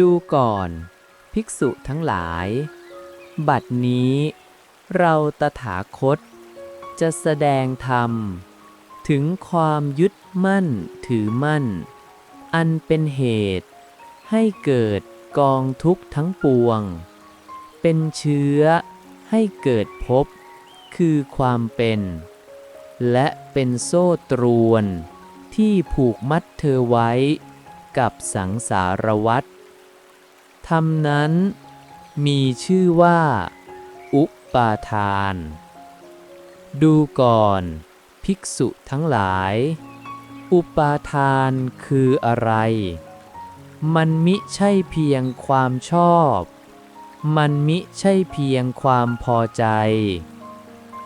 ดูก่อน ภิกษุทั้งหลาย บัดนี้ เราตถาคต จะแสดงธรรม ถึงความยึดมั่นถือมั่น อันเป็นเหตุ ให้เกิดกองทุกข์ทั้งปวง เป็นเชื้อให้เกิดภพคือความเป็น และเป็นโซ่ตรวนที่ผูกมัดเธอไว้กับสังสารวัฏ ธรรมนั้นมีชื่อว่า อุปาทาน ดูก่อน ภิกษุทั้งหลาย อุปาทานคืออะไร มันมิใช่เพียงความชอบ มันมิใช่เพียงความพอใจ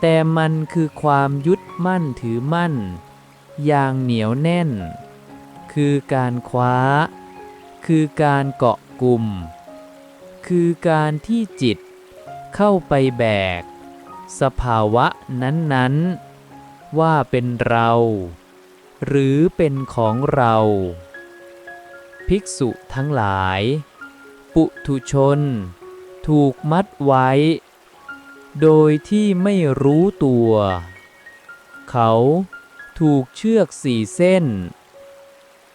แต่มันคือความยึดมั่นถือมั่น อย่างเหนียวแน่น คือการคว้า คือการเกาะ กุม คือการที่จิตเข้าไปแบก สภาวะนั้นๆ ว่าเป็นเรา หรือเป็นของเรา ภิกษุทั้งหลาย ปุถุชน ถูกมัดไว้ โดยที่ไม่รู้ตัว เขาถูกเชือกสี่เส้น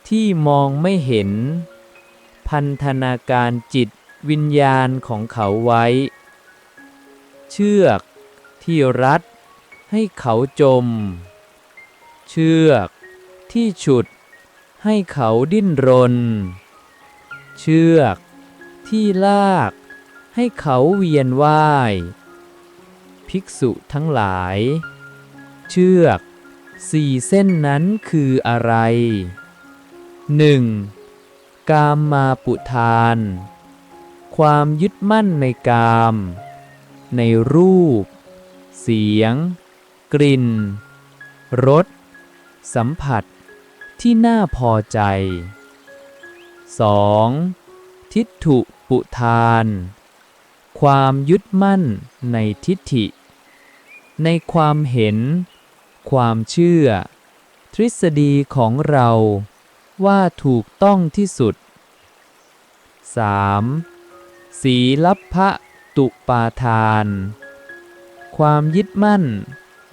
ที่มองไม่เห็น พันธนาการจิตวิญญาณของเขาไว้ เชือกที่รัดให้เขาจม เชือกที่ฉุดให้เขาดิ้นรน เชือกที่ลากให้เขาเวียนว่าย ภิกษุทั้งหลาย เชือกสี่เส้นนั้นคืออะไร 1. กามมาปุทาน ความยึดมั่นในกาม ในรูป เสียง กลิ่น รส สัมผัส ที่น่าพอใจ 2. ทิฏฐุปุทาน ความยึดมั่นในทิฏฐิ ในความเห็น ความเชื่อ ทฤษฎีของเรา ว่าถูกต้องที่สุด 3. สีลัพพะตุปาทาน ความยึดมั่น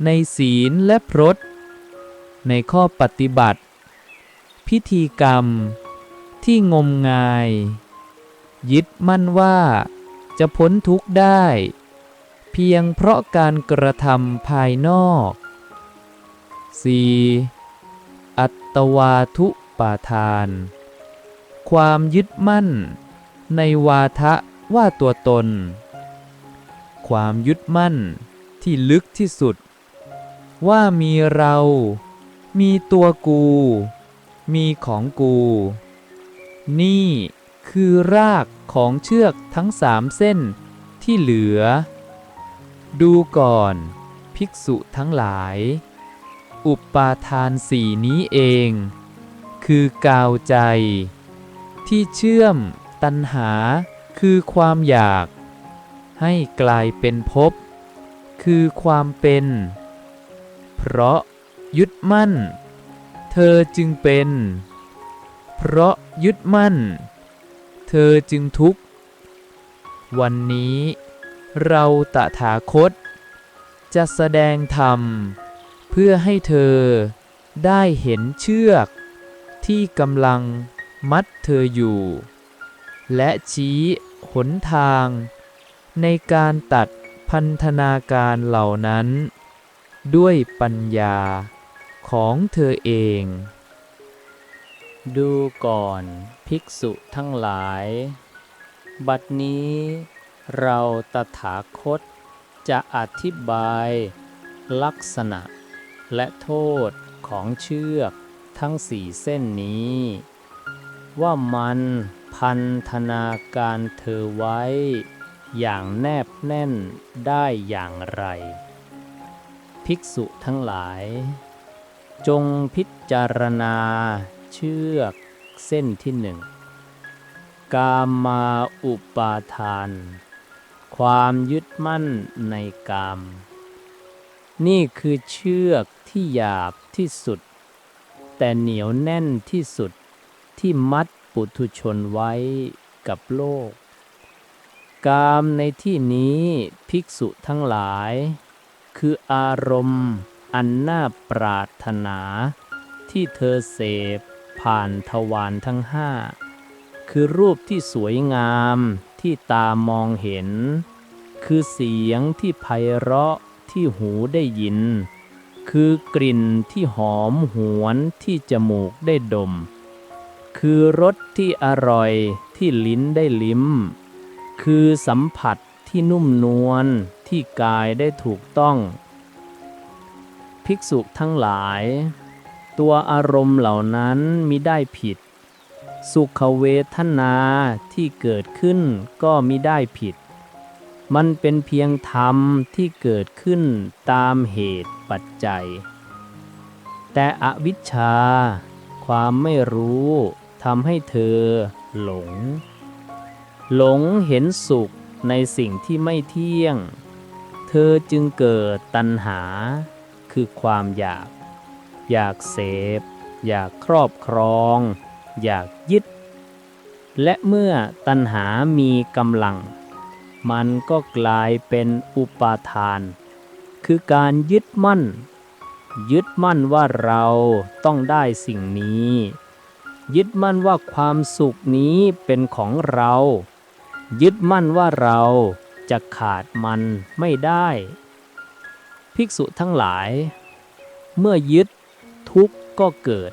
ในศีลและพรตในข้อปฏิบัติ พิธีกรรม ที่งมงาย ยึดมั่นว่าจะพ้นทุกข์ได้ เพียงเพราะการกระทำภายนอก 4. อัตตวาทุ ปาทาน ความยึดมั่น ในวาทะว่าตัวตน ความยึดมั่นที่ลึกที่สุด ว่ามีเรา มีตัวกู มีของกู นี่คือรากของเชือกทั้งสามเส้นที่เหลือ ดูก่อน ภิกษุทั้งหลาย อุปาทานสี่นี้เอง คือกาวใจ ที่เชื่อม ตัณหา คือความอยาก ให้กลายเป็นภพคือความเป็น เพราะยึดมั่น เธอจึงเป็น เพราะยึดมั่น เธอจึงทุกข์ วันนี้เราตถาคต จะแสดงธรรม เพื่อให้เธอได้เห็นเชือก ที่กำลังมัดเธออยู่ และชี้หนทาง ในการตัดพันธนาการเหล่านั้น ด้วยปัญญาของเธอเอง ดูก่อนภิกษุทั้งหลาย บัดนี้เราตถาคตจะอธิบายลักษณะและโทษของเชือก ทั้งสี่เส้นนี้ ว่ามันพันธนาการเธอไว้ อย่างแนบแน่นได้อย่างไร ภิกษุทั้งหลาย จงพิจารณาเชือกเส้นที่หนึ่งกามมาอุปาทาน ความยึดมั่นในกาม นี่คือเชือกที่หยาบที่สุด แต่เหนียวแน่นที่สุดที่มัดปุถุชนไว้กับโลก กามในที่นี้ภิกษุทั้งหลาย คืออารมณ์อันน่าปรารถนา ที่เธอเสพผ่านทวารทั้งห้า คือรูปที่สวยงามที่ตามองเห็น คือเสียงที่ไพเราะที่หูได้ยิน คือกลิ่นที่หอมหวนที่จมูกได้ดม คือรสที่อร่อยที่ลิ้นได้ลิ้ม คือสัมผัสที่นุ่มนวลที่กายได้ถูกต้อง ภิกษุทั้งหลาย ตัวอารมณ์เหล่านั้นมิได้ผิด สุขเวทนาที่เกิดขึ้นก็มิได้ผิด มันเป็นเพียงธรรมที่เกิดขึ้นตามเหตุปัจจัย แต่อวิชชา ความไม่รู้ทำให้เธอหลง หลงเห็นสุขในสิ่งที่ไม่เที่ยง เธอจึงเกิดตัณหา คือความอยาก อยากเสพ อยากครอบครอง อยากยึด และเมื่อตัณหามีกำลัง มันก็กลายเป็นอุปาทาน คือการยึดมั่น ยึดมั่นว่าเราต้องได้สิ่งนี้ ยึดมั่นว่าความสุขนี้เป็นของเรา ยึดมั่นว่าเราจะขาดมันไม่ได้ ภิกษุทั้งหลาย เมื่อยึดทุกข์ก็เกิด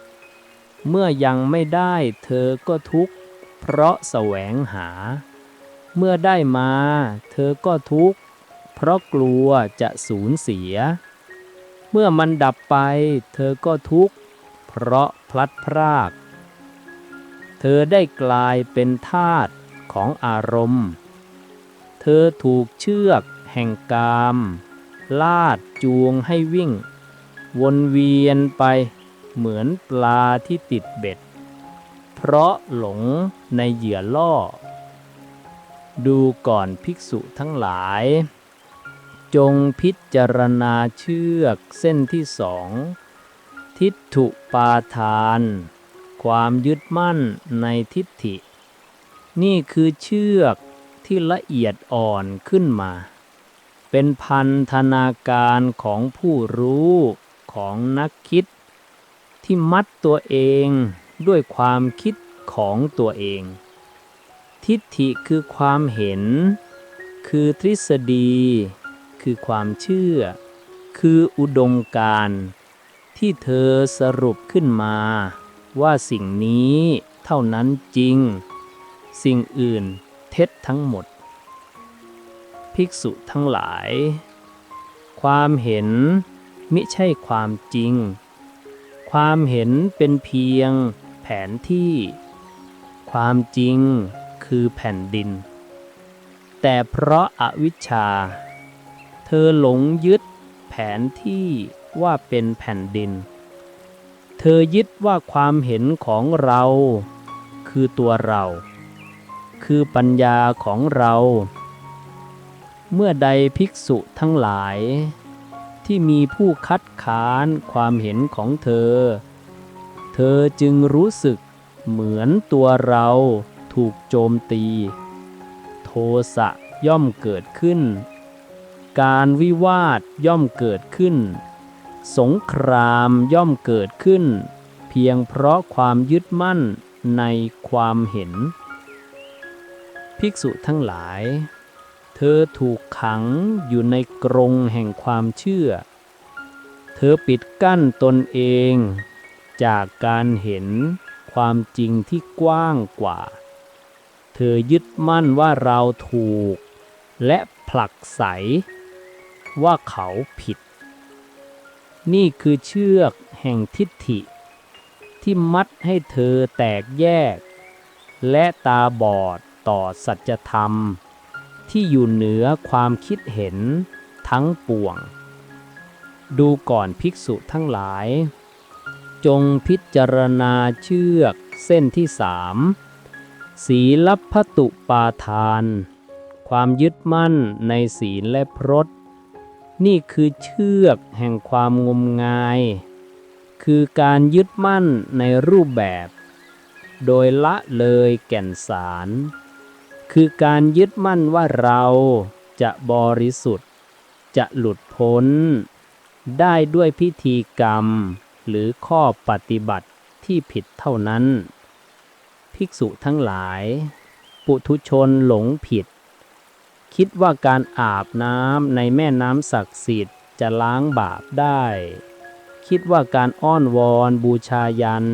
เมื่อยังไม่ได้เธอก็ทุกข์เพราะแสวงหา เมื่อได้มา เธอก็ทุกข์ เพราะกลัวจะสูญเสีย เมื่อมันดับไป เธอก็ทุกข์ เพราะพลัดพราก เธอได้กลายเป็นทาสของอารมณ์ เธอถูกเชือกแห่งกาม ลาดจูงให้วิ่ง วนเวียนไปเหมือนปลาที่ติดเบ็ด เพราะหลงในเหยื่อล่อ ดูก่อนภิกษุทั้งหลาย จงพิจารณาเชือกเส้นที่สอง ทิฏฐุปาทาน ความยึดมั่นในทิฏฐิ นี่คือเชือกที่ละเอียดอ่อนขึ้นมา เป็นพันธนาการของผู้รู้ของนักคิด ที่มัดตัวเองด้วยความคิดของตัวเอง ทิฏฐิคือความเห็น คือทฤษฎี คือความเชื่อ คืออุดมการที่เธอสรุปขึ้นมา ว่าสิ่งนี้เท่านั้นจริง สิ่งอื่นเท็จทั้งหมด ภิกษุทั้งหลาย ความเห็นมิใช่ความจริง ความเห็นเป็นเพียงแผนที่ ความจริง คือแผ่นดิน แต่เพราะอาวิชชา เธอหลงยึดแผนที่ว่าเป็นแผ่นดิน เธอยึดว่าความเห็นของเรา คือตัวเรา คือปัญญาของเรา เมื่อใดภิกษุทั้งหลาย ที่มีผู้คัดค้านความเห็นของเธอ เธอจึงรู้สึกเหมือนตัวเรา ถูกโจมตี โทสะย่อมเกิดขึ้น การวิวาทย่อมเกิดขึ้น สงครามย่อมเกิดขึ้น เพียงเพราะความยึดมั่นในความเห็น ภิกษุทั้งหลาย เธอถูกขังอยู่ในกรงแห่งความเชื่อ เธอปิดกั้นตนเอง จากการเห็นความจริงที่กว้างกว่า ธอยึดมั่นว่าเราถูก และผลักไสว่าเขาผิด นี่คือเชือกแห่งทิฏฐิ ที่มัดให้เธอแตกแยก และตาบอดต่อสัจธรรม ที่อยู่เหนือความคิดเห็นทั้งปวง ดูก่อนภิกษุทั้งหลาย จงพิจารณาเชือกเส้นที่สาม ศีลพตุปาทาน ความยึดมั่นในศีลและพรตนี่คือเชือกแห่งความงมงาย คือการยึดมั่นในรูปแบบ โดยละเลยแก่นสาร คือการยึดมั่นว่าเราจะบริสุทธิ์ จะหลุดพ้น ได้ด้วยพิธีกรรม หรือข้อปฏิบัติที่ผิดเท่านั้น ภิกษุทั้งหลาย ปุถุชนหลงผิด คิดว่าการอาบน้ำในแม่น้ำศักดิ์สิทธิ์จะล้างบาปได้ คิดว่าการอ้อนวอนบูชายัน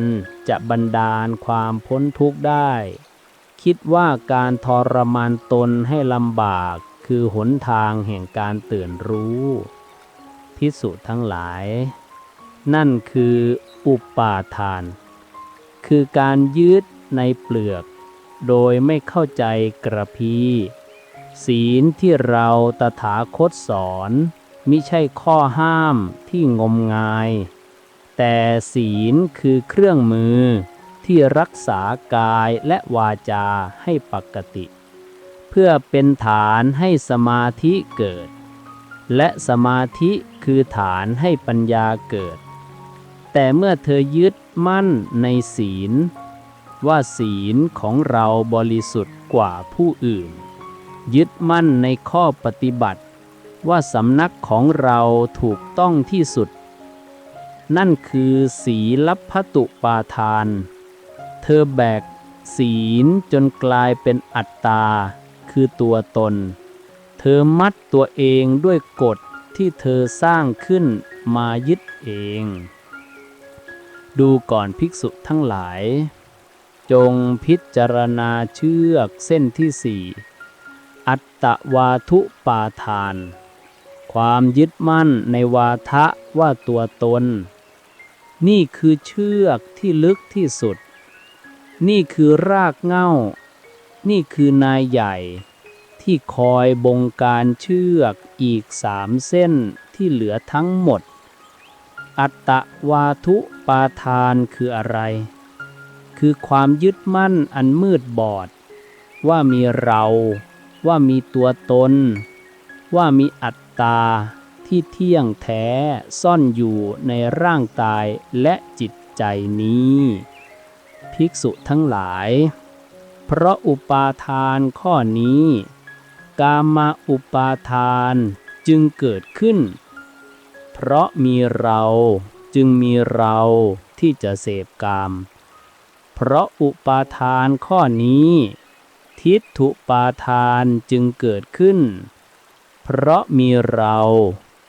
จะบันดาลความพ้นทุกข์ได้ คิดว่าการทรมานตนให้ลำบากคือหนทางแห่งการตื่นรู้พิสุทั้งหลาย นั่นคืออุปาทาน คือการยึด ในเปลือก โดยไม่เข้าใจกระพี ศีลที่เราตถาคตสอน มิใช่ข้อห้ามที่งมงาย แต่ศีลคือเครื่องมือที่รักษากายและวาจาให้ปกติ เพื่อเป็นฐานให้สมาธิเกิด และสมาธิคือฐานให้ปัญญาเกิด แต่เมื่อเธอยึดมั่นในศีล ว่าศีลของเราบริสุทธิ์กว่าผู้อื่น ยึดมั่นในข้อปฏิบัติ ว่าสำนักของเราถูกต้องที่สุด นั่นคือศีลพัตุปาทาน เธอแบกศีลจนกลายเป็นอัตตา คือตัวตน เธอมัดตัวเองด้วยกฎที่เธอสร้างขึ้นมายึดเอง ดูก่อนภิกษุทั้งหลาย จงพิจารณาเชือกเส้นที่สี่อัตตวาทุปาทาน ความยึดมั่นในวาทะว่าตัวตน นี่คือเชือกที่ลึกที่สุด นี่คือรากเง้านี่คือนายใหญ่ ที่คอยบงการเชือกอีกสามเส้นที่เหลือทั้งหมด อัตตวาทุปาทานคืออะไร คือความยึดมั่นอันมืดบอด ว่ามีเรา ว่ามีตัวตน ว่ามีอัตตาที่เที่ยงแท้ซ่อนอยู่ในร่างกายและจิตใจนี้ ภิกษุทั้งหลาย เพราะอุปาทานข้อนี้ กามาอุปาทานจึงเกิดขึ้น เพราะมีเราจึงมีเราที่จะเสพกาม เพราะอุปาทานข้อนี้ ทิฏฐุปาทานจึงเกิดขึ้น เพราะมีเรา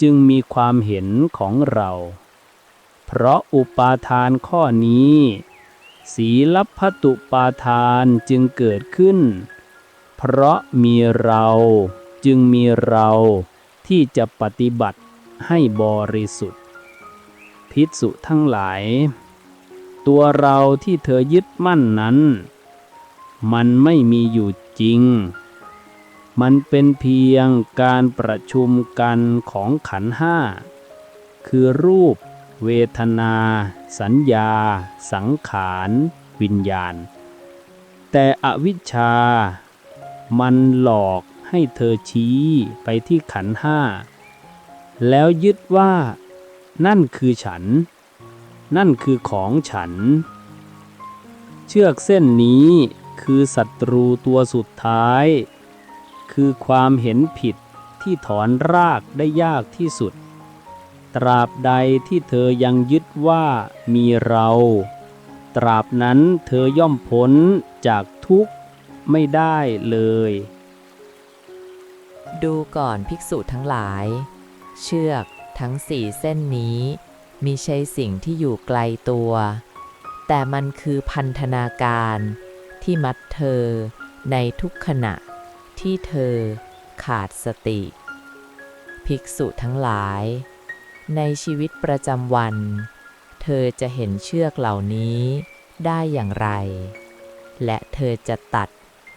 จึงมีความเห็นของเรา เพราะอุปาทานข้อนี้ ศีลพัตุปาทานจึงเกิดขึ้น เพราะมีเราจึงมีเราที่จะปฏิบัติให้บริสุทธิ์ภิกษุทั้งหลาย ตัวเราที่เธอยึดมั่นนั้น มันไม่มีอยู่จริง มันเป็นเพียงการประชุมกันของขันห้า คือรูป เวทนา สัญญา สังขาร วิญญาณ แต่อวิชชา มันหลอกให้เธอชี้ไปที่ขันห้า แล้วยึดว่านั่นคือฉัน นั่นคือของฉัน เชือกเส้นนี้คือศัตรูตัวสุดท้าย คือความเห็นผิดที่ถอนรากได้ยากที่สุด ตราบใดที่เธอยังยึดว่ามีเรา ตราบนั้นเธอย่อมพ้นจากทุกข์ไม่ได้เลย ดูก่อนภิกษุทั้งหลาย เชือกทั้งสี่เส้นนี้ มิใช่สิ่งที่อยู่ไกลตัว แต่มันคือพันธนาการที่มัดเธอในทุกขณะที่เธอขาดสติ ภิกษุทั้งหลาย ในชีวิตประจำวัน เธอจะเห็นเชือกเหล่านี้ได้อย่างไร และเธอจะตัด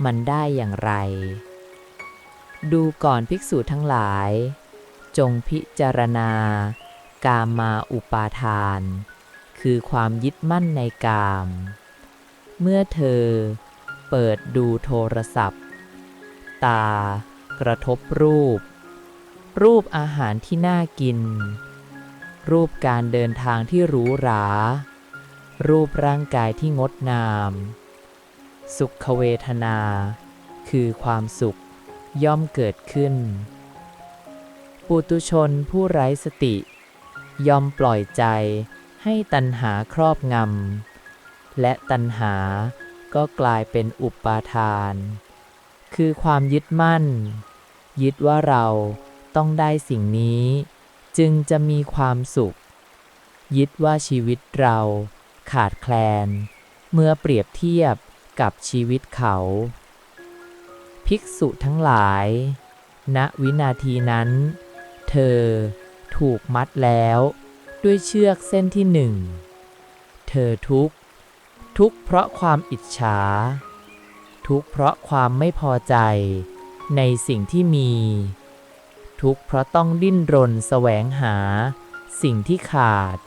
มันได้อย่างไร ดูก่อนภิกษุทั้งหลาย จงพิจารณา กามาอุปาทาน คือความยึดมั่นในกาม เมื่อเธอเปิดดูโทรศัพท์ ตากระทบรูป รูปอาหารที่น่ากิน รูปการเดินทางที่หรูหรา รูปร่างกายที่งดงาม สุขเวทนาคคือความสุขย่อมเกิดขึ้น ปุตุชนผู้ไร้สติ ยอมปล่อยใจให้ตัณหาครอบงำ และตัณหาก็กลายเป็นอุปาทาน คือความยึดมั่น ยึดว่าเราต้องได้สิ่งนี้ จึงจะมีความสุข ยึดว่าชีวิตเราขาดแคลน เมื่อเปรียบเทียบกับชีวิตเขา ภิกษุทั้งหลาย ณวินาทีนั้น เธอ ถูกมัดแล้ว ด้วยเชือกเส้นที่หนึ่ง เธอทุกข์ ทุกข์เพราะความอิจฉา ทุกข์เพราะความไม่พอใจในสิ่งที่มี ทุกข์เพราะต้องดิ้นรนแสวงหา สิ่งที่ขาด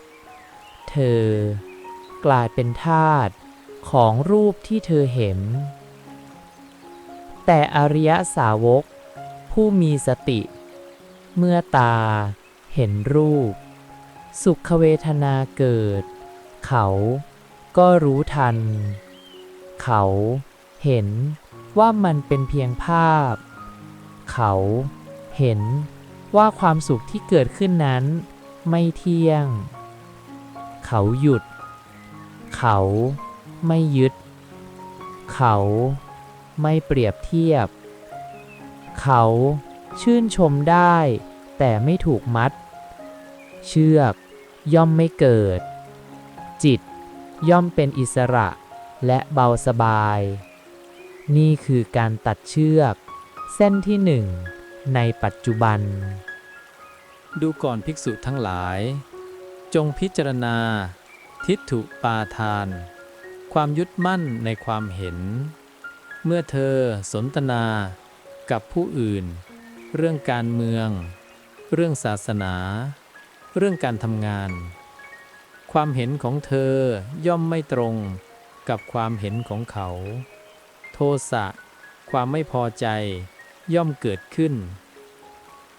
เธอกลายเป็นทาสของรูปที่เธอเห็น แต่อริยสาวกผู้มีสติ เมื่อตา เห็นรูป สุขเวทนาเกิด เขาก็รู้ทัน เขาเห็นว่ามันเป็นเพียงภาพ เขาเห็นว่าความสุขที่เกิดขึ้นนั้นไม่เที่ยง เขาหยุด เขาไม่ยึด เขาไม่เปรียบเทียบ เขาชื่นชมได้แต่ไม่ถูกมัด เชือก ย่อมไม่เกิด จิต ย่อมเป็นอิสระและเบาสบาย นี่คือการตัดเชือก เส้นที่หนึ่งในปัจจุบัน ดูก่อนภิกษุทั้งหลาย จงพิจารณา ทิฏฐุปาทาน ความยึดมั่นในความเห็น เมื่อเธอสนทนากับผู้อื่น เรื่องการเมือง เรื่องศาสนา เรื่องการทำงาน ความเห็นของเธอย่อมไม่ตรงกับความเห็นของเขา โทสะ ความไม่พอใจ ย่อมเกิดขึ้น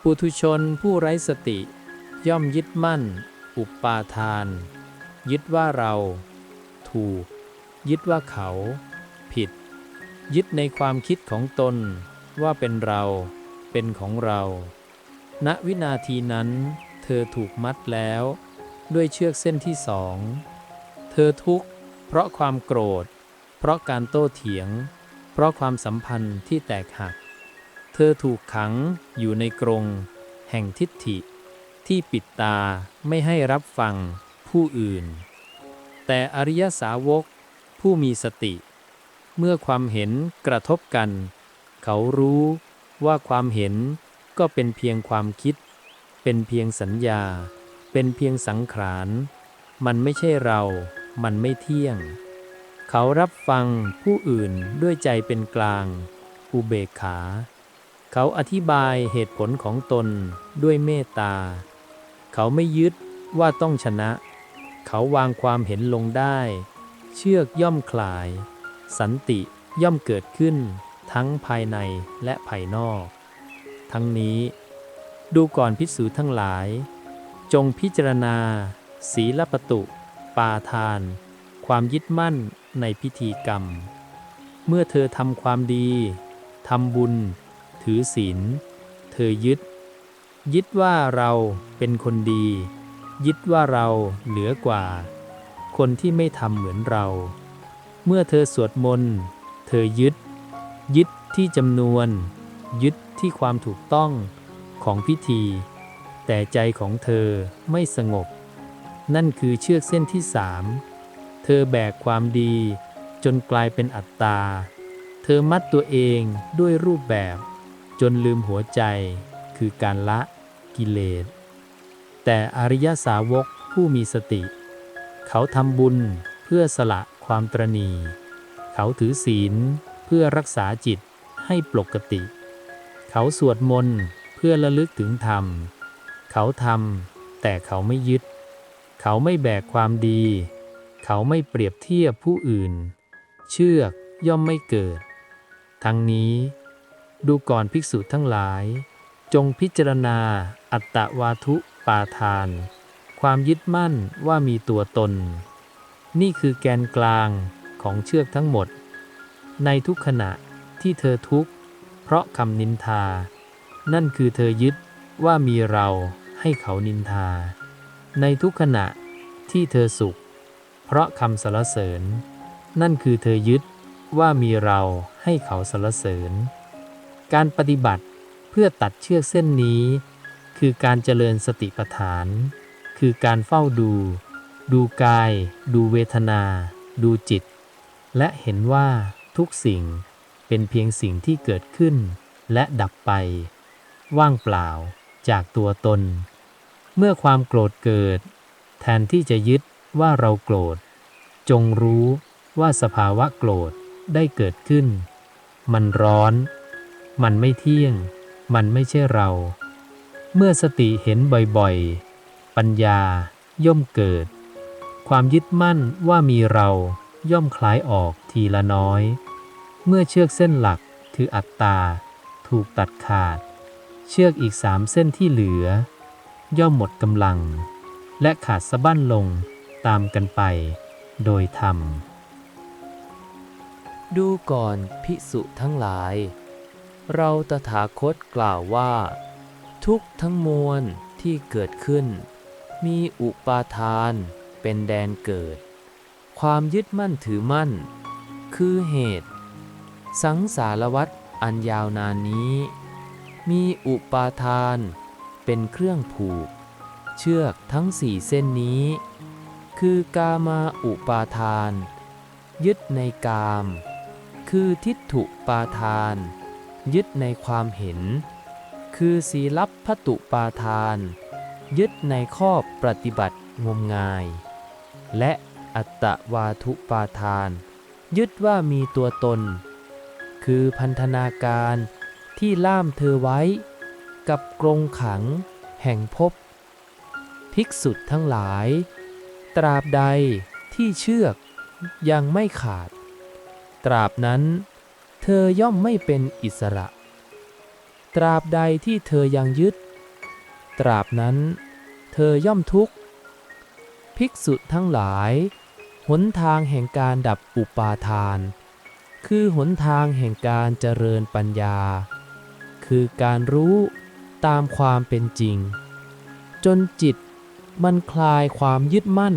ปุถุชนผู้ไร้สติ ย่อมยึดมั่น อุปปาทาน ยึดว่าเรา ถูก ยึดว่าเขา ผิด ยึดในความคิดของตนว่าเป็นเรา เป็นของเรา ณวินาทีนั้น เธอถูกมัดแล้ว ด้วยเชือกเส้นที่สอง เธอทุกข์ เพราะความโกรธ เพราะการโต้เถียง เพราะความสัมพันธ์ที่แตกหัก เธอถูกขังอยู่ในกรง แห่งทิฏฐิ ที่ปิดตาไม่ให้รับฟังผู้อื่น แต่อริยสาวกผู้มีสติ เมื่อความเห็นกระทบกัน เขารู้ว่าความเห็นก็เป็นเพียงความคิด เป็นเพียงสัญญา เป็นเพียงสังขาร มันไม่ใช่เรา มันไม่เที่ยง เขารับฟังผู้อื่นด้วยใจเป็นกลาง อุเบกขา เขาอธิบายเหตุผลของตนด้วยเมตตา เขาไม่ยึดว่าต้องชนะ เขาวางความเห็นลงได้ เชือกย่อมคลาย สันติย่อมเกิดขึ้นทั้งภายในและภายนอก ทั้งนี้ ดูก่อนพิสูจทั้งหลาย จงพิจารณา ศีลปตุปาทาน ความยึดมั่นในพิธีกรรม เมื่อเธอทำความดีทำบุญ ถือศีล เธอยึด ยึดว่าเราเป็นคนดี ยึดว่าเราเหลือกว่า คนที่ไม่ทำเหมือนเรา เมื่อเธอสวดมนต์เธอยึด ยึดที่จำนวน ยึดที่ความถูกต้อง ของพิธี แต่ใจของเธอไม่สงบ นั่นคือเชือกเส้นที่สามเธอแบกความดีจนกลายเป็นอัตตา เธอมัดตัวเองด้วยรูปแบบ จนลืมหัวใจ คือการละกิเลส แต่อริยสาวกผู้มีสติ เขาทำบุญเพื่อสละความตรณี เขาถือศีลเพื่อรักษาจิตให้ปกติ เขาสวดมนต์ พื่อระลึกถึงธรรม เขาทำแต่เขาไม่ยึด เขาไม่แบกความดี เขาไม่เปรียบเทียบผู้อื่น เชือกย่อมไม่เกิด ทั้งนี้ ดูก่อนภิกษุทั้งหลาย จงพิจารณาอัตตวาทุปาทาน ความยึดมั่นว่ามีตัวตน นี่คือแกนกลางของเชือกทั้งหมด ในทุกขณะที่เธอทุกข์เพราะคำนินทา นั่นคือเธอยึดว่ามีเราให้เขานินทา ในทุกขณะที่เธอสุข เพราะคำสรรเสริญ นั่นคือเธอยึดว่ามีเราให้เขาสรรเสริญ การปฏิบัติเพื่อตัดเชือกเส้นนี้ คือการเจริญสติปัฏฐาน คือการเฝ้าดู ดูกาย ดูเวทนา ดูจิต และเห็นว่าทุกสิ่งเป็นเพียงสิ่งที่เกิดขึ้นและดับไป ว่างเปล่าจากตัวตน เมื่อความโกรธเกิด แทนที่จะยึดว่าเราโกรธ จงรู้ว่าสภาวะโกรธได้เกิดขึ้น มันร้อน มันไม่เที่ยง มันไม่ใช่เรา เมื่อสติเห็นบ่อยๆ ปัญญาย่อมเกิด ความยึดมั่นว่ามีเราย่อมคลายออกทีละน้อย เมื่อเชือกเส้นหลักคืออัตตาถูกตัดขาด เชือกอีกสามเส้นที่เหลือ ย่อมหมดกำลัง และขาดสะบั้นลงตามกันไป โดยธรรม ดูก่อนภิกษุทั้งหลาย เราตถาคตกล่าวว่า ทุกทั้งมวลที่เกิดขึ้น มีอุปาทานเป็นแดนเกิด ความยึดมั่นถือมั่น คือเหตุ สังสารวัฏอันยาวนานนี้ มีอุปาทาน เป็นเครื่องผูก เชือกทั้งสี่เส้นนี้ คือกามาอุปาทาน ยึดในกาม คือทิฏฐุปาทาน ยึดในความเห็น คือศีลับพตุปาทาน ยึดในข้อปฏิบัติงมงาย และอัตตวาทุปาทาน ยึดว่ามีตัวตน คือพันธนาการ ที่ล่ามเธอไว้ กับกรงขังแห่งภพภิกษุทั้งหลาย ตราบใดที่เชือกยังไม่ขาด ตราบนั้น เธอย่อมไม่เป็นอิสระ ตราบใดที่เธอยังยึด ตราบนั้น เธอย่อมทุกข์ ภิกษุทั้งหลาย หนทางแห่งการดับอุปาทาน คือหนทางแห่งการเจริญปัญญา คือการรู้ตามความเป็นจริง จนจิตมันคลายความยึดมั่น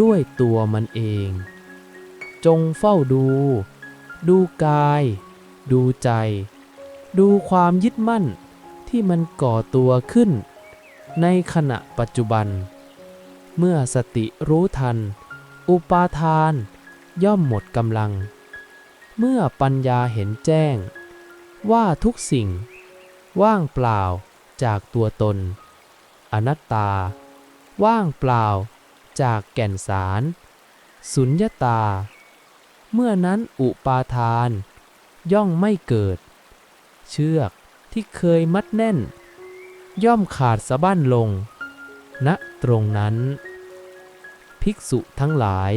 ด้วยตัวมันเอง จงเฝ้าดู ดูกาย ดูใจ ดูความยึดมั่นที่มันก่อตัวขึ้น ในขณะปัจจุบัน เมื่อสติรู้ทัน อุปาทานย่อมหมดกำลัง เมื่อปัญญาเห็นแจ้ง ว่าทุกสิ่ง ว่างเปล่าจากตัวตน อนัตตา ว่างเปล่าจากแก่นสาร สุญญตา เมื่อนั้นอุปาทาน ย่อมไม่เกิด เชือกที่เคยมัดแน่น ย่อมขาดสะบั้นลงณตรงนั้น ภิกษุทั้งหลาย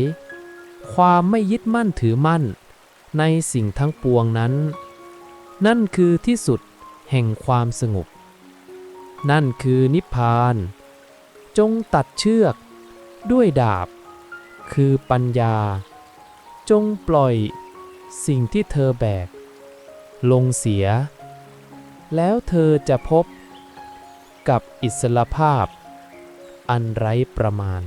ความไม่ยึดมั่นถือมั่นในสิ่งทั้งปวงนั้น นั่นคือที่สุดแห่งความสงบ นั่นคือนิพพาน จงตัดเชือกด้วยดาบ คือปัญญา จงปล่อยสิ่งที่เธอแบก ลงเสีย แล้วเธอจะพบกับอิสรภาพ อันไร้ประมาณ